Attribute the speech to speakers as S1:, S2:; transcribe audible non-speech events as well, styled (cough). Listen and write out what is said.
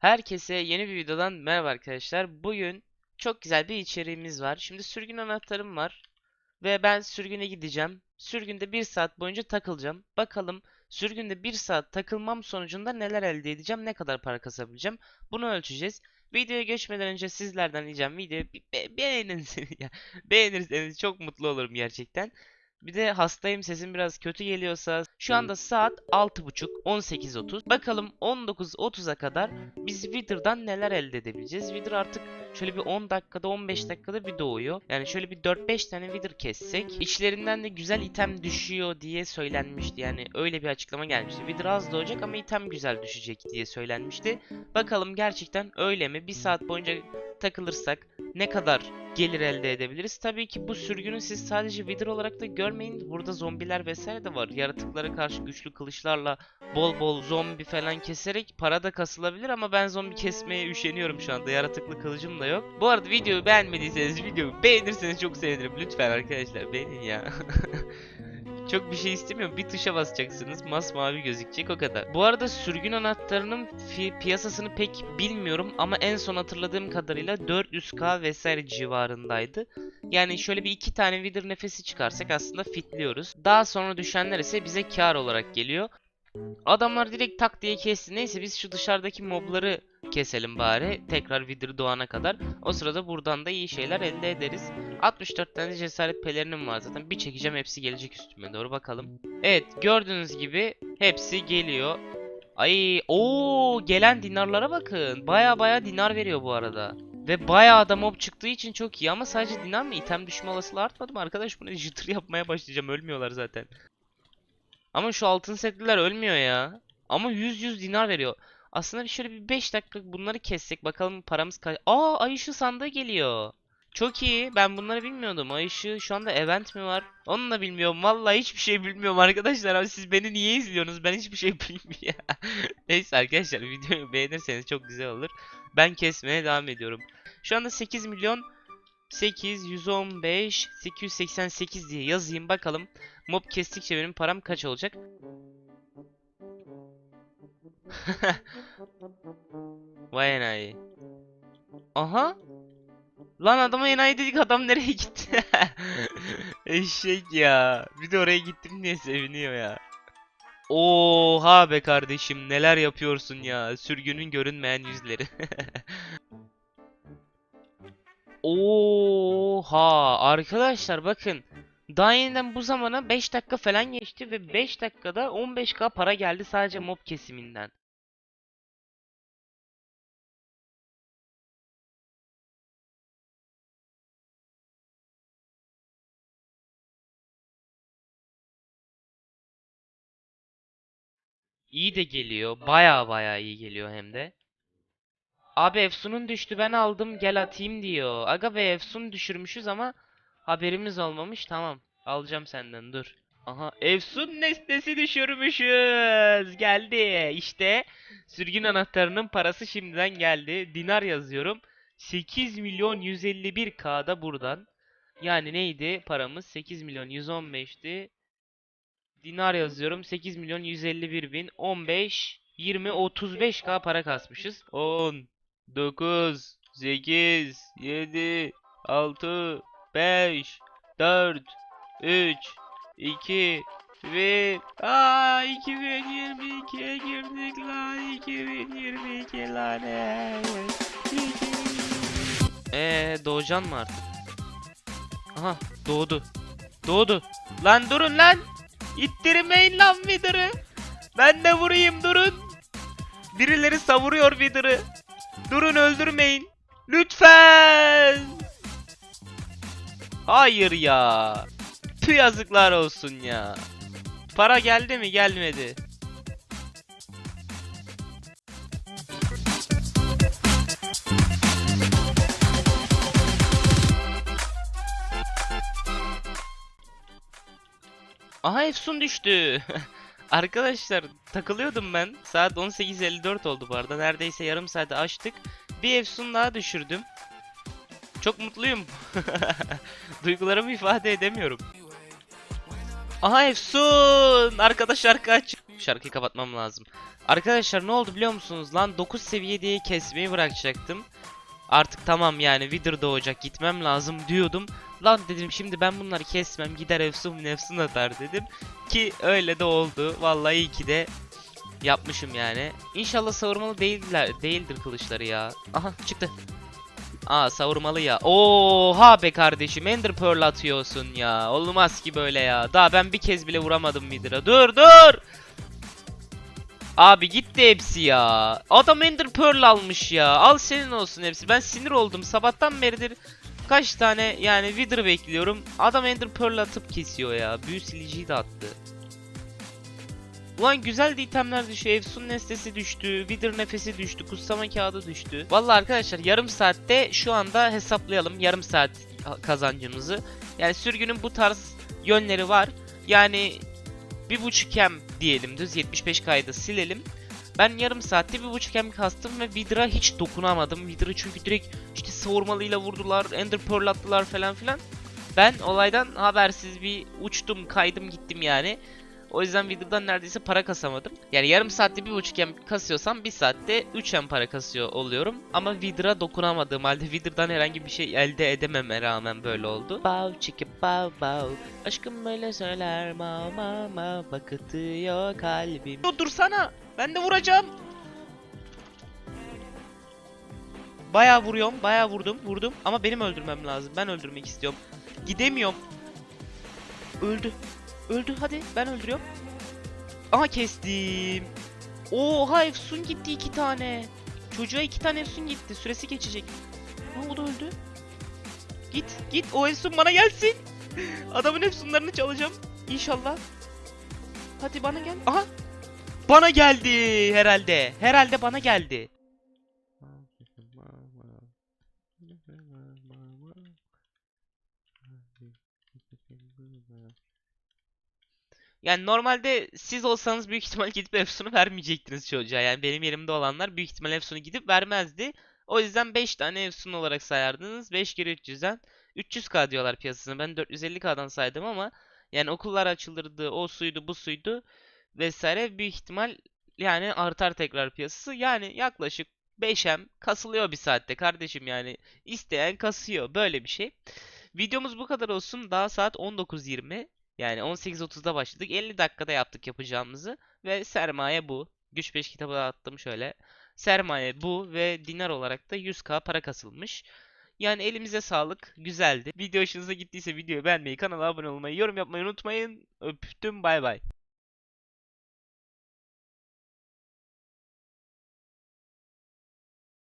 S1: Herkese yeni bir videodan merhaba arkadaşlar. Bugün çok güzel bir içeriğimiz var. Şimdi sürgün anahtarım var. Ve ben sürgüne gideceğim. Sürgünde bir saat boyunca takılacağım. Bakalım sürgünde bir saat takılmam sonucunda neler elde edeceğim, ne kadar para kasabileceğim. Bunu ölçeceğiz. Videoya geçmeden önce sizlerden ricam videoyu be- beğenirseniz. (laughs) Beğenirseniz çok mutlu olurum gerçekten. Bir de hastayım sesim biraz kötü geliyorsa şu anda saat 6.30 18.30 bakalım 19.30'a kadar biz Wither'dan neler elde edebileceğiz? Wither artık şöyle bir 10 dakikada 15 dakikada bir doğuyor. Yani şöyle bir 4-5 tane Wither kessek içlerinden de güzel item düşüyor diye söylenmişti. Yani öyle bir açıklama gelmişti. Wither az doğacak ama item güzel düşecek diye söylenmişti. Bakalım gerçekten öyle mi? Bir saat boyunca takılırsak ne kadar gelir elde edebiliriz. Tabii ki bu sürgünü siz sadece Wither olarak da görmeyin. Burada zombiler vesaire de var. Yaratıklara karşı güçlü kılıçlarla bol bol zombi falan keserek para da kasılabilir ama ben zombi kesmeye üşeniyorum şu anda. Yaratıklı kılıcım da yok. Bu arada videoyu beğenmediyseniz videoyu beğenirseniz çok sevinirim. Lütfen arkadaşlar beğenin ya. (laughs) Çok bir şey istemiyorum. Bir tuşa basacaksınız. Masmavi gözükecek o kadar. Bu arada sürgün anahtarının piyasasını pek bilmiyorum ama en son hatırladığım kadarıyla 400k vesaire civarındaydı. Yani şöyle bir iki tane Wither nefesi çıkarsak aslında fitliyoruz. Daha sonra düşenler ise bize kar olarak geliyor. Adamlar direkt tak diye kesti. Neyse biz şu dışarıdaki mobları keselim bari. Tekrar Wither doğana kadar. O sırada buradan da iyi şeyler elde ederiz. 64 tane cesaret pelerinim var zaten. Bir çekeceğim hepsi gelecek üstüme doğru bakalım. Evet gördüğünüz gibi hepsi geliyor. Ay o gelen dinarlara bakın. Baya baya dinar veriyor bu arada. Ve bayağı da mob çıktığı için çok iyi ama sadece dinar mı? İtem düşme olasılığı artmadı mı arkadaş? Bunu jıtır yapmaya başlayacağım. Ölmüyorlar zaten. Ama şu altın setliler ölmüyor ya. Ama 100-100 dinar veriyor. Aslında bir şöyle bir 5 dakika bunları kessek bakalım paramız kaç... Aa ay ışığı sandığı geliyor. Çok iyi. Ben bunları bilmiyordum. Ay ışığı şu anda event mi var? Onu da bilmiyorum. Vallahi hiçbir şey bilmiyorum arkadaşlar. Abi siz beni niye izliyorsunuz? Ben hiçbir şey (laughs) bilmiyorum. Neyse arkadaşlar videoyu beğenirseniz çok güzel olur. Ben kesmeye devam ediyorum. Şu anda 8 milyon 8 115 888 diye yazayım bakalım. Mob kestikçe benim param kaç olacak? (laughs) Vay enayi. Aha. Lan adama enayi dedik adam nereye gitti? (laughs) Eşek ya. Bir de oraya gittim diye seviniyor ya. Oha be kardeşim neler yapıyorsun ya. Sürgünün görünmeyen yüzleri. (laughs) Oha arkadaşlar bakın. Daha yeniden bu zamana 5 dakika falan geçti ve 5 dakikada 15k para geldi sadece mob kesiminden. İyi de geliyor. Baya baya iyi geliyor hem de. Abi Efsun'un düştü ben aldım gel atayım diyor. Aga be Efsun düşürmüşüz ama haberimiz olmamış. Tamam alacağım senden dur. Aha Efsun nesnesi düşürmüşüz. Geldi işte. Sürgün anahtarının parası şimdiden geldi. Dinar yazıyorum. 8 milyon 151 K'da buradan. Yani neydi paramız? 8 milyon 115'ti. Dinar yazıyorum. 8 milyon 151 bin. 15, 20, 35k para kasmışız. 10, 9, 8, 7, 6, 5, 4, 3, 2, 1. Aa 2022'ye girdik lan 2022 lanet. Eee doğacan mı artık? Aha doğdu. Doğdu. Lan durun lan. İttirmeyin lan Wither'ı. Ben de vurayım durun. Birileri savuruyor Wither'ı. Durun öldürmeyin. Lütfen. Hayır ya. Tüh yazıklar olsun ya. Para geldi mi gelmedi. Aha Efsun düştü. (laughs) Arkadaşlar takılıyordum ben. Saat 18.54 oldu bu arada. Neredeyse yarım saate açtık. Bir Efsun daha düşürdüm. Çok mutluyum. (laughs) Duygularımı ifade edemiyorum. Aha Efsun! Arkadaşlar kaç. şarkıyı kapatmam lazım. Arkadaşlar ne oldu biliyor musunuz lan 9 seviye diye kesmeyi bırakacaktım. Artık tamam yani Wither doğacak gitmem lazım diyordum. Lan dedim şimdi ben bunları kesmem gider efsun nefsun atar dedim. Ki öyle de oldu. Vallahi iyi ki de yapmışım yani. İnşallah savurmalı değiller, değildir kılıçları ya. Aha çıktı. Aa savurmalı ya. Oha be kardeşim Ender Pearl atıyorsun ya. Olmaz ki böyle ya. Daha ben bir kez bile vuramadım Wither'a. Dur dur. Abi gitti hepsi ya. Adam Ender Pearl almış ya. Al senin olsun hepsi. Ben sinir oldum. Sabahtan beridir kaç tane yani Wither bekliyorum. Adam Ender Pearl atıp kesiyor ya. Büyü siliciyi de attı. Ulan güzel de itemler düşüyor. Efsun nesnesi düştü. Wither nefesi düştü. Kutsama kağıdı düştü. Vallahi arkadaşlar yarım saatte şu anda hesaplayalım. Yarım saat kazancımızı. Yani sürgünün bu tarz yönleri var. Yani bir buçuk hem diyelim düz 75 kaydı silelim. Ben yarım saatte bir buçuk hem kastım ve Vidra hiç dokunamadım. Vidra çünkü direkt işte savurmalıyla vurdular, Ender Pearl attılar falan filan. Ben olaydan habersiz bir uçtum, kaydım gittim yani. O yüzden Vidra'dan neredeyse para kasamadım. Yani yarım saatte bir buçuk hem kasıyorsam bir saatte 3 hem para kasıyor oluyorum. Ama Vidra dokunamadığım halde Vidra'dan herhangi bir şey elde edememe rağmen böyle oldu. Bow chicka bow bow Aşkım böyle söyler ma ma ma Bakıtıyor kalbim Dursana ben de vuracağım Baya vuruyorum baya vurdum vurdum Ama benim öldürmem lazım ben öldürmek istiyorum Gidemiyorum Öldü Öldü hadi ben öldürüyorum. Aha kestim. Oha Efsun gitti iki tane. Çocuğa iki tane Efsun gitti. Süresi geçecek. Ha o da öldü. Git git o Efsun bana gelsin. (laughs) Adamın Efsunlarını çalacağım. İnşallah. Hadi bana gel. Aha. Bana geldi herhalde. Herhalde bana geldi. Yani normalde siz olsanız büyük ihtimal gidip Efsun'u vermeyecektiniz çocuğa. Yani benim yerimde olanlar büyük ihtimal Efsun'u gidip vermezdi. O yüzden 5 tane Efsun olarak sayardınız. 5 kere 300'den 300k diyorlar piyasasına. Ben 450k'dan saydım ama yani okullar açılırdı, o suydu, bu suydu vesaire büyük ihtimal yani artar tekrar piyasası. Yani yaklaşık 5M kasılıyor bir saatte kardeşim yani. isteyen kasıyor. Böyle bir şey. Videomuz bu kadar olsun. Daha saat 19.20. Yani 18.30'da başladık. 50 dakikada yaptık yapacağımızı. Ve sermaye bu. Güç 5 kitabı attım şöyle. Sermaye bu ve dinar olarak da 100k para kasılmış. Yani elimize sağlık. Güzeldi. Video hoşunuza gittiyse videoyu beğenmeyi, kanala abone olmayı, yorum yapmayı unutmayın. Öptüm bay bay.